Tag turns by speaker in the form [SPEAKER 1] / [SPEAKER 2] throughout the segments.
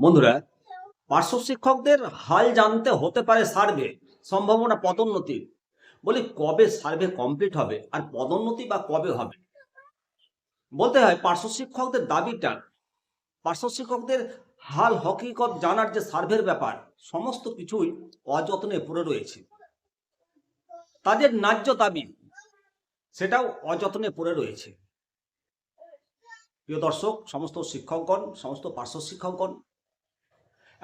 [SPEAKER 1] বন্ধুরা, পার্শ্ব শিক্ষকদের হাল জানতে হতে পারে সার্ভে, সম্ভাবনা পদোন্নতি। বলি, কবে সার্ভে কমপ্লিট হবে আর পদোন্নতি বা কবে হবে? বলতে হয়, পার্শ্ব শিক্ষকদের দাবিটা, পার্শ্ব শিক্ষকদের হাল হকিকত জানার যে সার্ভের ব্যাপার, সমস্ত কিছুই অযত্নে পড়ে রয়েছে। তাদের ন্যায্য দাবি, সেটাও অযত্নে পড়ে রয়েছে। প্রিয় দর্শক, সমস্ত শিক্ষকগণ, সমস্ত পার্শ্ব শিক্ষকগণ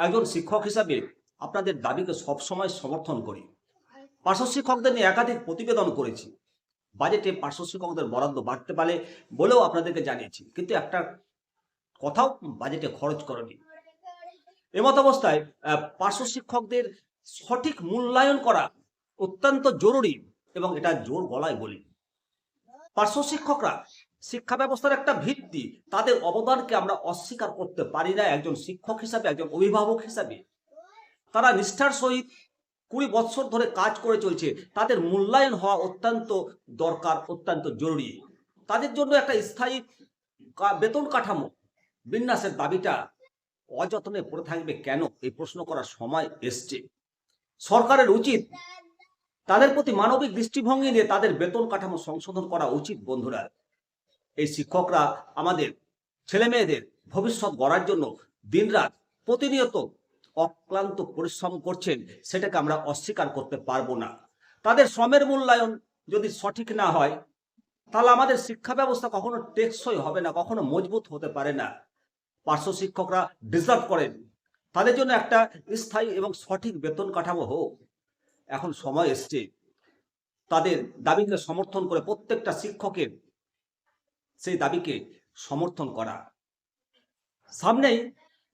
[SPEAKER 1] একজন শিক্ষক হিসাবে আপনাদের দাবিকে সবসময় সমর্থন করি। পার্শ্ব শিক্ষকদের নিয়ে একাধিক প্রতিবেদন করেছি। বাজেটে পার্শ্ব শিক্ষকদের বরাদ্দ বাড়তে পারে বলেও আপনাদেরকে জানিয়েছি। কিন্তু একটা কথাও বাজেটে খরচ করেনি। এমত অবস্থায় পার্শ্ব শিক্ষকদের সঠিক মূল্যায়ন করা অত্যন্ত জরুরি এবং এটা জোর গলায় বলি। পার্শ্ব শিক্ষকরা শিক্ষা ব্যবস্থার একটা ভিত্তি। তাদের অবদানকে আমরা অস্বীকার করতে পারি না একজন শিক্ষক হিসাবে, একজন অভিভাবক হিসাবে। তারা নিষ্ঠার সহিত কুড়ি বছর ধরে কাজ করে চলছে। তাদের মূল্যায়ন হওয়া অত্যন্ত দরকার, অত্যন্ত জরুরি। তাদের জন্য একটা স্থায়ী বেতন কাঠামো। বিন্যাসের দাবিটা অযত্নে পড়ে থাকবে কেন? এই প্রশ্ন করার সময় এসছে। সরকারের উচিত তাদের প্রতি মানবিক দৃষ্টিভঙ্গি নিয়ে তাদের বেতন কাঠামো সংশোধন করা উচিত, বন্ধুরা। এই শিক্ষকরা আমাদের ছেলে মেয়েদের ভবিষ্যৎ গড়ার জন্য দিনরাত প্রতিনিয়ত অক্লান্ত পরিশ্রম করছেন, সেটাকে আমরা অস্বীকার করতে পারব না। তাদের শ্রমের মূল্যায়ন যদি সঠিক না হয়, তাহলে আমাদের শিক্ষা ব্যবস্থা কখনো টেকসই হবে না, কখনো মজবুত হতে পারে না। পার্শ্ব শিক্ষকরা ডিজার্ভ করেন। তাদের জন্য একটা স্থায়ী এবং সঠিক বেতন কাঠামো হোক। এখন সময় এসছে। তাদের দাবিকে সমর্থন করে প্রত্যেকটা শিক্ষকের সেই দাবিকে সমর্থন করা। সামনেই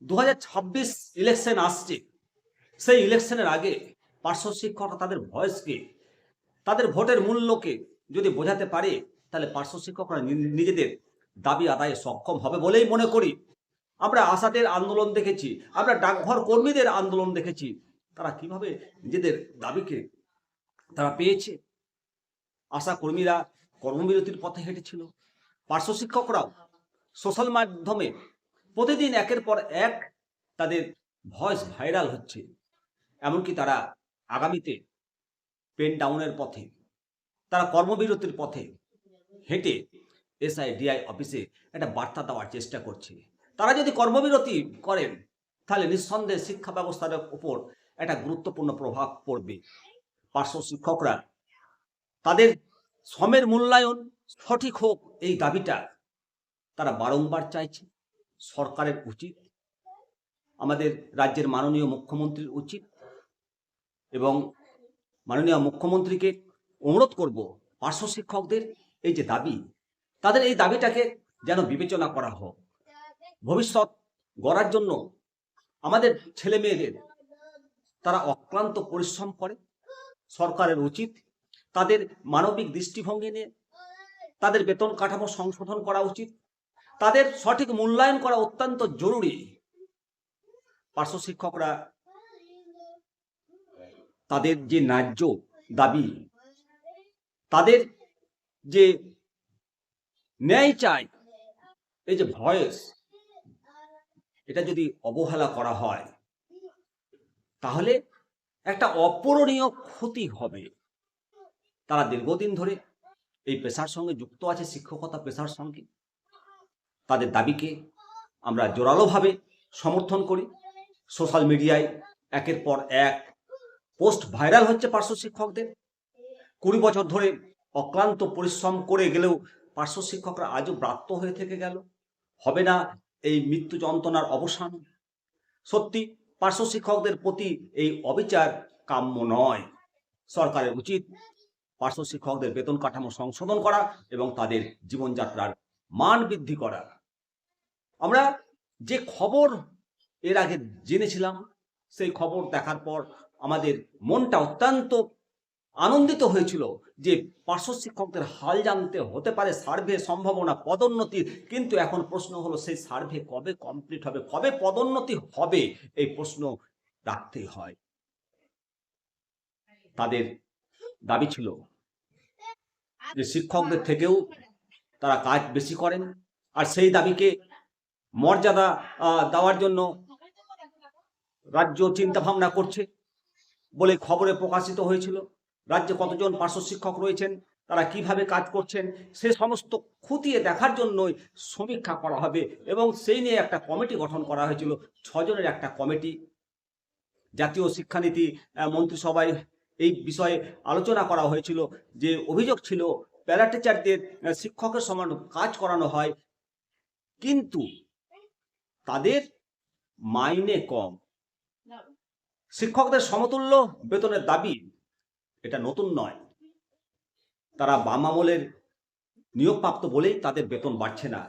[SPEAKER 1] দু হাজার ছাব্বিশ ইলেকশন আসছে। সেই ইলেকশনের আগে পার্শ্ব শিক্ষকরা তাদের ভয়েসকে তাদের ভোটের মূল্যকে যদি বোঝাতে পারে, তাহলে পার্শ্ব শিক্ষকরা নিজেদের দাবি আদায়ে সক্ষম হবে বলেই মনে করি। আমরা আশাদের আন্দোলন দেখেছি, আমরা ডাকঘর কর্মীদের আন্দোলন দেখেছি। তারা কীভাবে নিজেদের দাবিকে তারা পেয়েছে? আশা কর্মীরা কর্মবিরতির পথে হেঁটেছিল। পার্শ্ব শিক্ষকরাও সোশ্যাল মাধ্যমে প্রতিদিন একের পর এক তাদের ভয়েস ভাইরাল হচ্ছে। এমনকি তারা আগামীতে পেন ডাউনের পথে, তারা কর্মবিরতির পথে হেঁটে এসআই ডিআই অফিসে একটা বার্তা দেওয়ার চেষ্টা করছে। তারা যদি কর্মবিরতি করেন, তাহলে নিঃসন্দেহে শিক্ষা ব্যবস্থার উপর একটা গুরুত্বপূর্ণ প্রভাব পড়বে। পার্শ্ব শিক্ষকরা তাদের শ্রমের মূল্যায়ন সঠিক হোক এই দাবিটা তারা বারংবার চাইছে। সরকারের উচিত, আমাদের রাজ্যের মাননীয় মুখ্যমন্ত্রীর উচিত এবং মাননীয় মুখ্যমন্ত্রীকে অনুরোধ করব পার্শ্ব শিক্ষকদের এই যে দাবি, তাদের এই দাবিটাকে যেন বিবেচনা করা হোক। ভবিষ্যৎ গড়ার জন্য আমাদের ছেলে মেয়েদের তারা অক্লান্ত পরিশ্রম করে, সরকারের উচিত তাদের মানবিক দৃষ্টিভঙ্গি নিয়ে তাদের বেতন কাঠামো সংশোধন করা উচিত। তাদের সঠিক মূল্যায়ন করা অত্যন্ত জরুরি। পার্শ্ব শিক্ষকরা তাদের যে ন্যায্য দাবি, তাদের যে ন্যায় চাই, এই যে ভয়েস, এটা যদি অবহেলা করা হয়, তাহলে একটা অপূরণীয় ক্ষতি হবে। তারা দীর্ঘদিন ধরে এই পেশার সঙ্গে যুক্ত আছে শিক্ষকতা পেশার সঙ্গে। তাদের দাবিকে আমরা জোরালোভাবে সমর্থন করি। সোশ্যাল মিডিয়ায় একের পর এক পোস্ট ভাইরাল হচ্ছে পার্শ্ব শিক্ষকদের। কুড়ি বছর ধরে অক্লান্ত পরিশ্রম করে গেলেও পার্শ্ব শিক্ষকরা আজও ব্রাত্য হয়ে থেকে গেল। হবে না এই মৃত্যু যন্ত্রণার অবসান? সত্যি পার্শ্ব শিক্ষকদের প্রতি এই অবিচার কাম্য নয়। সরকারের উচিত পার্শ্ব শিক্ষকদের বেতন কাঠামো সংশোধন করা এবং তাদের জীবনযাত্রার মান বৃদ্ধি করা। আমরা যে খবর এর আগে জেনেছিলাম, সেই খবর দেখার পর আমাদের মনটা অত্যন্ত আনন্দিত হয়েছিল যে পার্শ্ব শিক্ষকদের হাল জানতে হতে পারে সার্ভে সম্ভাবনা পদোন্নতির কিন্তু এখন প্রশ্ন হলো সেই সার্ভে কবে কমপ্লিট হবে, কবে পদোন্নতি হবে, এই প্রশ্ন রাখতেই হয়। তাদের দাবি ছিল যে শিক্ষকদের থেকেও তারা কাজ বেশি করেন। আর সেই দাবিকে মর্যাদা দেওয়ার জন্য রাজ্য চিন্তা ভাবনা করছে বলে খবরে প্রকাশিত হয়েছিল। রাজ্যে কতজন পার্শ্ব শিক্ষক রয়েছেন, তারা কীভাবে কাজ করছেন, সে সমস্ত খতিয়ে দেখার জন্যই সমীক্ষা করা হবে এবং সেই নিয়ে একটা কমিটি গঠন করা হয়েছিল। ছজনের একটা কমিটি। জাতীয় শিক্ষানীতি মন্ত্রিসভায় এই বিষয়ে আলোচনা করা হয়েছিল যে অভিযোগ ছিল প্যারা টিচারদের শিক্ষকের সমান কাজ করানো হয়। কিন্তু তাদের মাইনে কম। শিক্ষকদের সমতুল্য বেতনের দাবি এটা নতুন নয়। তারা বাম আমলের নিয়োগপ্রাপ্ত বলেই তাদের বেতন বাড়ছে না।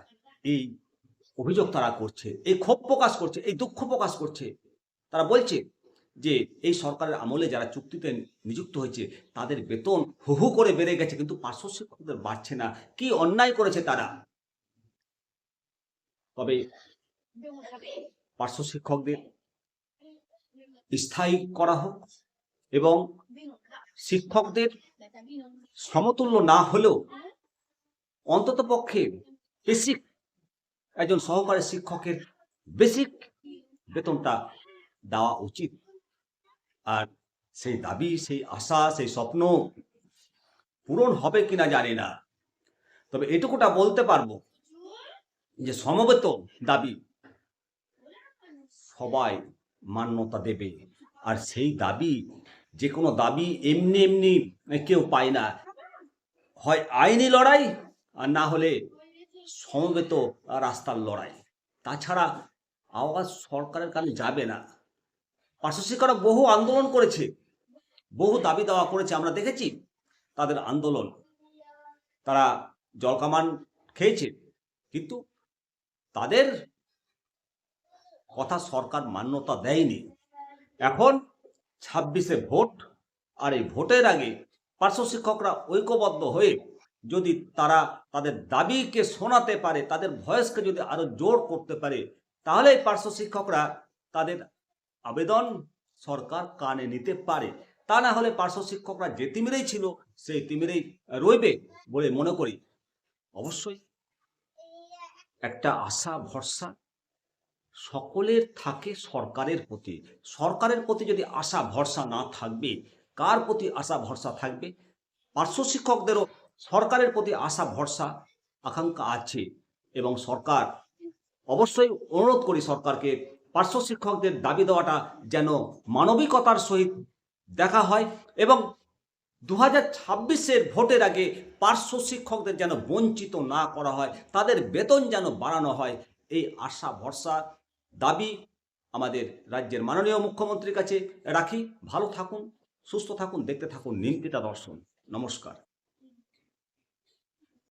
[SPEAKER 1] এই অভিযোগ তারা করছে, এই ক্ষোভ প্রকাশ করছে, এই দুঃখ প্রকাশ করছে। তারা বলছে যে এই সরকারের আমলে যারা চুক্তিতে নিযুক্ত হয়েছে, তাদের বেতন হু হু করে বেড়ে গেছে, কিন্তু পার্শ্ব শিক্ষকদের বাড়ছে না। কি অন্যায় করেছে তারা? তবে পার্শ্ব শিক্ষকদের স্থায়ী করা হোক এবং শিক্ষকদের সমতুল্য না হলেও অন্তত পক্ষে বেসিক একজন সহকারী শিক্ষকের বেসিক বেতনটা দেওয়া উচিত। আর সেই দাবি, সেই আশা, সেই স্বপ্ন পূরণ হবে কিনা জানি না। তবে এটুকুটা বলতে পারব যে সমবেত দাবি সবাই মান্যতা দেবে। আর সেই দাবি, যে কোনো দাবি এমনি এমনি কেউ পায় না। হয় আইনি লড়াই আর না হলে সমবেত রাস্তার লড়াই। তাছাড়া আওয়াজ সরকারের কানে যাবে না। পার্শ্ব শিক্ষকরা বহু আন্দোলন করেছে, বহু দাবি দাওয়া করেছে, আমরা দেখেছি তাদের আন্দোলন। তারা জলকামান খেয়েছে, কিন্তু তাদের কথা সরকার মান্যতা দেয়নি। এখন ছাব্বিশে ভোট, আর এই ভোটের আগে পার্শ্ব শিক্ষকরা ঐক্যবদ্ধ হয়ে যদি তারা তাদের দাবিকে শোনাতে পারে, তাদের ভয়েসকে যদি আরও জোর করতে পারে তাহলে পার্শ্ব শিক্ষকরা তাদের আবেদন সরকার কানে নিতে পারে। তা না হলে পার্শ্ব শিক্ষকরা যে তিমিরেই ছিল, সেই তিমিরেই রইবে বলে মনে করি। অবশ্যই একটা আশা, ভরসা সকলের থাকে সরকারের প্রতি। সরকারের প্রতি যদি আশা, ভরসা না থাকবে, কার প্রতি আশা, ভরসা থাকবে? পার্শ্ব শিক্ষকদেরও সরকারের প্রতি আশা, ভরসা, আকাঙ্ক্ষা আছে এবং সরকার অবশ্যই অনুরোধ করি সরকারকে পার্শ্ব শিক্ষকদের দাবি দেওয়াটা যেন মানবিকতার সহিত দেখা হয় এবং দু হাজার ছাব্বিশের ভোটের আগে পার্শ্ব শিক্ষকদের যেন বঞ্চিত না করা হয়, তাদের বেতন যেন বাড়ানো হয়, এই আশা ভরসা দাবি আমাদের রাজ্যের মাননীয় মুখ্যমন্ত্রীর কাছে রাখি। ভালো থাকুন, সুস্থ থাকুন, দেখতে থাকুন নিমতিতা দর্শন। নমস্কার।